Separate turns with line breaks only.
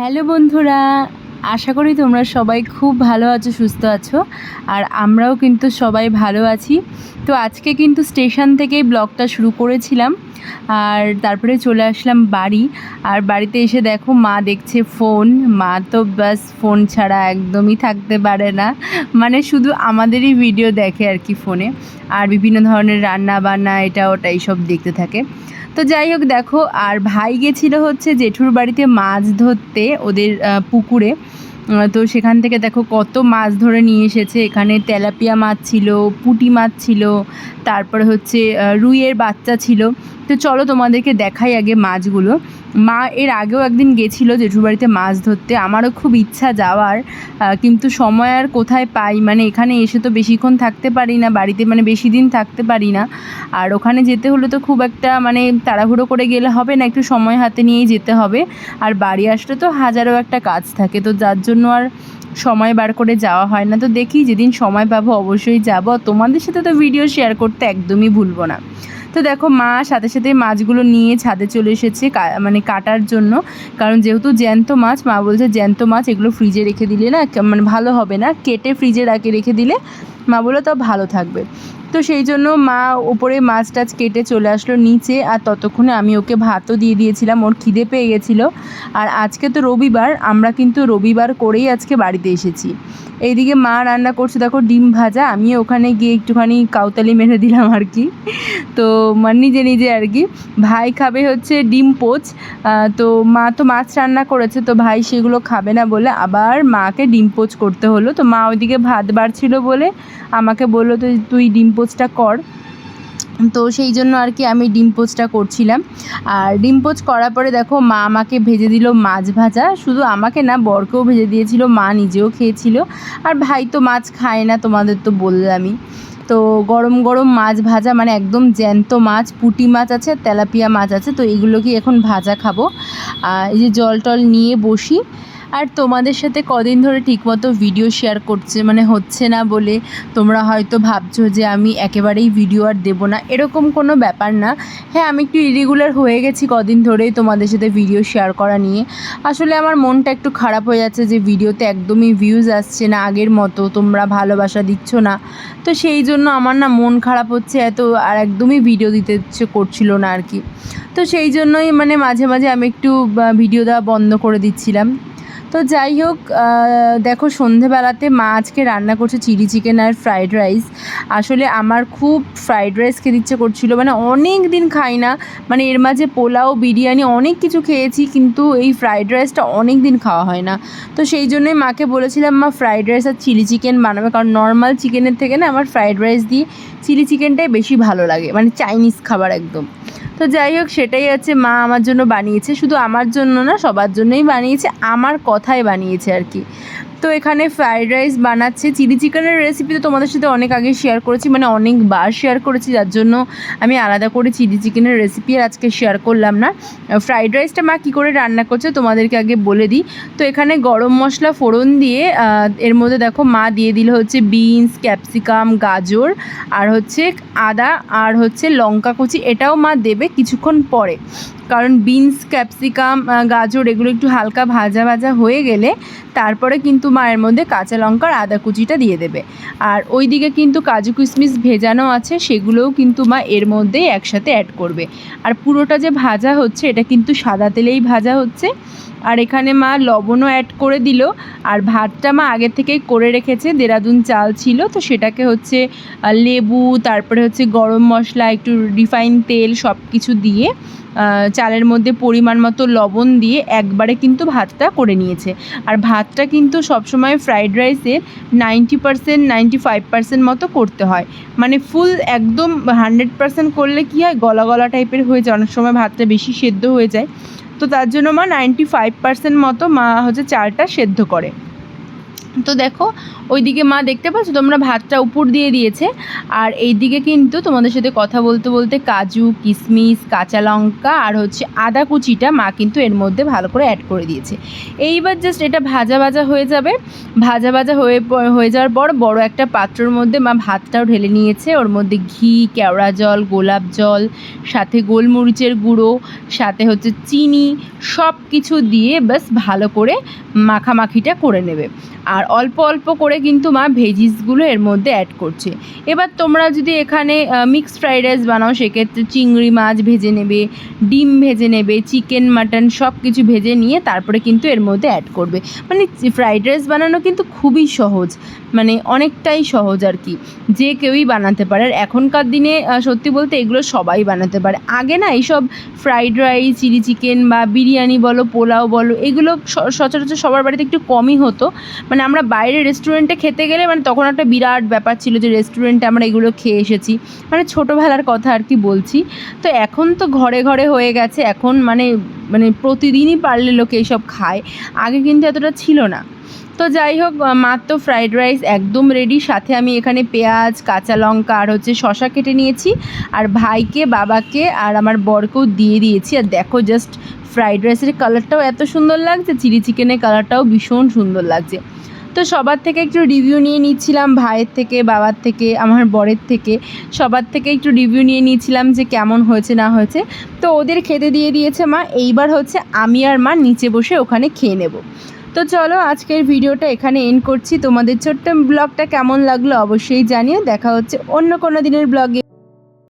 Hello বন্ধুরা, আশা করি তোমরা সবাই খুব ভালো আছো, সুস্থ আছো, আর আমরাও কিন্তু সবাই ভালো আছি। তো আজকে কিন্তু স্টেশন থেকেই ব্লগটা শুরু করেছিলাম, আর তারপরে চলে আসলাম বাড়ি, আর বাড়িতে এসে দেখো মা দেখছে ফোন, মা তো ব্যাস ফোন ছাড়া একদমই থাকতে পারে না মানে শুধু আমাদেরই ভিডিও দেখে আর কি ফোনে, আর বিভিন্ন ধরনের রান্না বান্না এটা ওটা এইসব দেখতে থাকে। তো যাই হোক, দেখো, আর ভাই গেছিল হচ্ছে জেঠুর বাড়িতে মাছ ধরতে ওদের পুকুরে। তো সেখান থেকে দেখো কত মাছ ধরে নিয়ে এসেছে। এখানে তেলাপিয়া মাছ ছিল, পুটি মাছ ছিল, তারপরে হচ্ছে রুইয়ের বাচ্চা ছিল। তো চলো তোমাদেরকে দেখাই আগে মাছগুলো। মা এর আগেও একদিন গেছিল জেঠুর বাড়িতে মাছ ধরতে। আমারও খুব ইচ্ছা যাওয়ার কিন্তু সময় আর কোথায় পাই? মানে এখানে এসে তো বেশিক্ষণ থাকতে পারি না, বাড়িতে মানে বেশি দিন থাকতে পারি না। আর ওখানে যেতে হলে তো খুব একটা মানে তাড়াহুড়ো করে গেলে হবে না, একটু সময় হাতে নিয়েই যেতে হবে। আর বাড়ি আসলে তো হাজারো একটা কাজ থাকে, তো যার জন্য আর সময় বার করে যাওয়া হয় না। তো দেখি যেদিন সময় পাবো অবশ্যই যাব। তোমাদের সাথে তো ভিডিও শেয়ার করতে একদমই ভুলবো না। তো দেখো মা সাথে সাথে মাছগুলো নিয়ে ছাদে চলে এসেছে মানে কাটার জন্য। কারণ যেহেতু জ্যান্ত মাছ, মা বলছে জ্যান্ত মাছ এগুলো ফ্রিজে রেখে দিলে না মানে ভালো হবে না। কেটে ফ্রিজে রাখে, রেখে দিলে মা বলল তাও ভালো থাকবে। তো সেই জন্য মা উপরে মাছ টাছ কেটে চলে আসলো নিচে, আর ততক্ষণে আমি ওকে ভাতও দিয়ে দিয়েছিলাম, ওর খিদে পেয়ে গেছিল। আর আজকে তো রবিবার, আমরা কিন্তু রবিবার করেই আজকে বাড়িতে এসেছি। এইদিকে মা রান্না করছে, দেখো ডিম ভাজা আমি ওখানে গিয়ে একটুখানি কাউতালি মেরে দিলাম আর কি। তো মানে নিজে নিজে আর কি। ভাই খাবে হচ্ছে ডিম পোচ তো মা তো মাছ রান্না করেছে, তো ভাই সেগুলো খাবে না বলে আবার মাকে ডিম পোচ করতে হলো। তো মা ওইদিকে ভাত বাড়ছিল বলে আমাকে বলল, তুই তুই ডিম পোচটা কর। তো সেই জন্য আর কি আমি ডিম পোচটা করছিলাম। আর ডিম পোচ করার পরে দেখো, মা আমাকে ভেজে দিল মাছ ভাজা। শুধু আমাকে না, বরকেও ভেজে দিয়েছিল, মা নিজেও খেয়েছিল। আর ভাই তো মাছ খায় না, তোমাদের তো বললামই। তো গরম গরম মাছ ভাজা মানে একদম জ্যান্ত মাছ, পুঁটি মাছ আছে, তেলাপিয়া মাছ আছে, তো এগুলোকে এখন ভাজা খাব? এই যে জল টল নিয়ে বসি। আর তোমাদের সাথে কদিন ধরে ঠিকমতো ভিডিও শেয়ার করছে মানে হচ্ছে না বলে তোমরা হয়তো ভাবছ যে আমি একেবারেই ভিডিও আর দেবো না, এরকম কোনো ব্যাপার না। হ্যাঁ আমি একটু ইরেগুলার হয়ে গেছি কদিন ধরেই তোমাদের সাথে ভিডিও শেয়ার করা নিয়ে। আসলে আমার মনটা একটু খারাপ হয়ে যাচ্ছে যে ভিডিওতে একদমই ভিউজ আসছে না, আগের মতো তোমরা ভালোবাসা দিচ্ছ না। তো সেই জন্য আমার না মন খারাপ হচ্ছে, এত আর একদমই ভিডিও দিতে ইচ্ছে করছিল না আর কি। তো সেই জন্যই মানে মাঝে মাঝে আমি একটু ভিডিও দেওয়া বন্ধ করে দিচ্ছিলাম। তো যাই হোক দেখো সন্ধেবেলাতে মা আজকে রান্না করছে চিলি চিকেন আর ফ্রাইড রাইস। আসলে আমার খুব ফ্রাইড রাইস খেতে ইচ্ছে করছিল মানে অনেক দিন খাই না। মানে এর মাঝে পোলাও, বিরিয়ানি অনেক কিছু খেয়েছি, কিন্তু এই ফ্রাইড রাইসটা অনেক দিন খাওয়া হয় না। তো সেই জন্যই মাকে বলেছিলাম, মা, ফ্রাইড রাইস আর চিলি চিকেন বানাবে। কারণ নর্মাল চিকেনের থেকে না, আমার ফ্রাইড রাইস দিয়ে চিলি চিকেনটাই বেশি ভালো লাগে মানে চাইনিজ খাবার একদম। তো যাই হোক, সেটাই হচ্ছে মা আমার জন্য বানিয়েছে। শুধু আমার জন্য না, সবার জন্যই বানিয়েছে। আমার কথায় বানিয়েছে আর কি। তো এখানে ফ্রাইড রাইস বানাচ্ছে। চিলি চিকেনের রেসিপি তো তোমাদের সাথে অনেক আগে শেয়ার করেছি মানে অনেকবার শেয়ার করেছি, যার জন্য আমি আলাদা করে চিলি চিকেনের রেসিপি আর আজকে শেয়ার করলাম না। ফ্রাইড রাইসটা মা কী করে রান্না করছে তোমাদেরকে আগে বলে দিই। তো এখানে গরম মশলা ফোড়ন দিয়ে এর মধ্যে দেখো মা দিয়ে দিল হচ্ছে বিনস ক্যাপসিকাম গাজর, আর হচ্ছে আদা, আর হচ্ছে লঙ্কা কুচি। এটাও মা দেবে কিছুক্ষণ পরে। কারণ বিনস, ক্যাপসিকাম গাজর এগুলো একটু হালকা ভাজা ভাজা হয়ে গেলে তারপরে কিন্তু মায়ের মধ্যে কাঁচা লঙ্কার আদা কুচিটা দিয়ে দেবে। আর ওই দিকে কিন্তু কাজু কিশমিশ ভেজানো আছে, সেগুলোও কিন্তু মা এর মধ্যেই একসাথে অ্যাড করবে। আর পুরোটা যে ভাজা হচ্ছে, এটা কিন্তু সাদা তেলেই ভাজা হচ্ছে। আর এখানে মা লবণও অ্যাড করে দিল। আর ভাতটা মা আগে থেকেই করে রেখেছে, দেরাদুন চাল ছিল, তো সেটাকে হচ্ছে লেবু, তারপরে হচ্ছে গরম মশলা, একটু রিফাইন তেল সব কিছু দিয়ে চালের মধ্যে পরিমাণ মতো লবণ দিয়ে একবারে কিন্তু ভাতটা করে নিয়েছে। আর ভাতটা কিন্তু সবসময় ফ্রাইড রাইসের ninety percent ninety five percent মতো করতে হয়। মানে ফুল একদম হান্ড্রেড পারসেন্ট করলে কী হয় গলা গলা টাইপের হয়ে যায়, অনেক সময় ভাতটা বেশি সেদ্ধ হয়ে যায়। তো তার জন্য মা নাইনটি ফাইভ পার্সেন্ট মতো মা হচ্ছে চালটা সেদ্ধ করে। তো দেখো, ওইদিকে মা দেখতে পাচ্ছ, তোমরা ভাতটা উপর দিয়ে দিয়েছে। আর এই দিকে কিন্তু তোমাদের সাথে কথা বলতে বলতে কাজু কিশমিশ কাঁচা লঙ্কা আর হচ্ছে আদা কুচিটা মা কিন্তু এর মধ্যে ভালো করে অ্যাড করে দিয়েছে। এইবার জাস্ট এটা ভাজা ভাজা হয়ে যাবে। ভাজা ভাজা হয়ে হয়ে যাওয়ার পর বড় একটা পাত্রর মধ্যে মা ভাতটাও ঢেলে নিয়েছে। ওর মধ্যে ঘি, কেওড়া জল, গোলাপ জল, সাথে গোলমরিচের গুঁড়ো, সাথে হচ্ছে চিনি সব কিছু দিয়ে ব্যাস ভালো করে মাখামাখিটা করে নেবে। আর অল্প অল্প করে কিন্তু মা ভেজিসগুলো এর মধ্যে অ্যাড করছে। এবার তোমরা যদি এখানে মিক্সড ফ্রাইড রাইস বানাও, সেক্ষেত্রে চিংড়ি মাছ ভেজে নেবে, ডিম ভেজে নেবে চিকেন মাটন সব কিছু ভেজে নিয়ে তারপরে কিন্তু এর মধ্যে অ্যাড করবে। মানে ফ্রাইড রাইস বানানো কিন্তু খুবই সহজ মানে অনেকটাই সহজ আর কি। যে কেউই বানাতে পারে। আর এখনকার দিনে সত্যি বলতে এগুলো সবাই বানাতে পারে। আগে না এইসব ফ্রাইড রাইস চিলি চিকেন বা বিরিয়ানি বলো, পোলাও বলো, এগুলো সচরাচর সবার বাড়িতে একটু কমই হতো। মানে আমরা বাইরে রেস্টুরেন্টে খেতে গেলে মানে তখন একটা বিরাট ব্যাপার ছিল যে রেস্টুরেন্টে আমরা এগুলো খেয়ে এসেছি। মানে ছোটোবেলার কথা আর কি বলছি। তো এখন তো ঘরে ঘরে হয়ে গেছে। এখন মানে মানে প্রতিদিনই পারলে লোকে এইসব খায়। আগে কিন্তু এতটা ছিল না। তো যাই হোক মার তো ফ্রাইড রাইস একদম রেডি সাথে আমি এখানে পেঁয়াজ, কাঁচা লঙ্কা আর হচ্ছে শশা কেটে নিয়েছি। আর ভাইকে, বাবাকে আর আমার বরকেও দিয়ে দিয়েছি। আর দেখো জাস্ট ফ্রাইড রাইসের কালারটাও এত সুন্দর লাগছে। চিলি চিকেনের কালারটাও ভীষণ সুন্দর লাগছে। তো সবার থেকে একটু রিভিউ নিয়ে নিচ্ছিলাম ভাইয়ের থেকে, বাবার থেকে, আমার বরের থেকে। সবার থেকে একটু রিভিউ নিয়ে নিয়েছিলাম যে কেমন হয়েছে, না হয়েছে। তো ওদের খেতে দিয়ে দিয়েছে মা, এইবার হচ্ছে আমি আর মা নিচে বসে ওখানে খেয়ে নেব। তো চলো আজকের ভিডিওটা এখানে এন্ড করছি। তোমাদের ছোট্ট ব্লগটা কেমন লাগল অবশ্যই জানিয়ে দেখা হচ্ছে অন্য কোনো দিনের ব্লগে।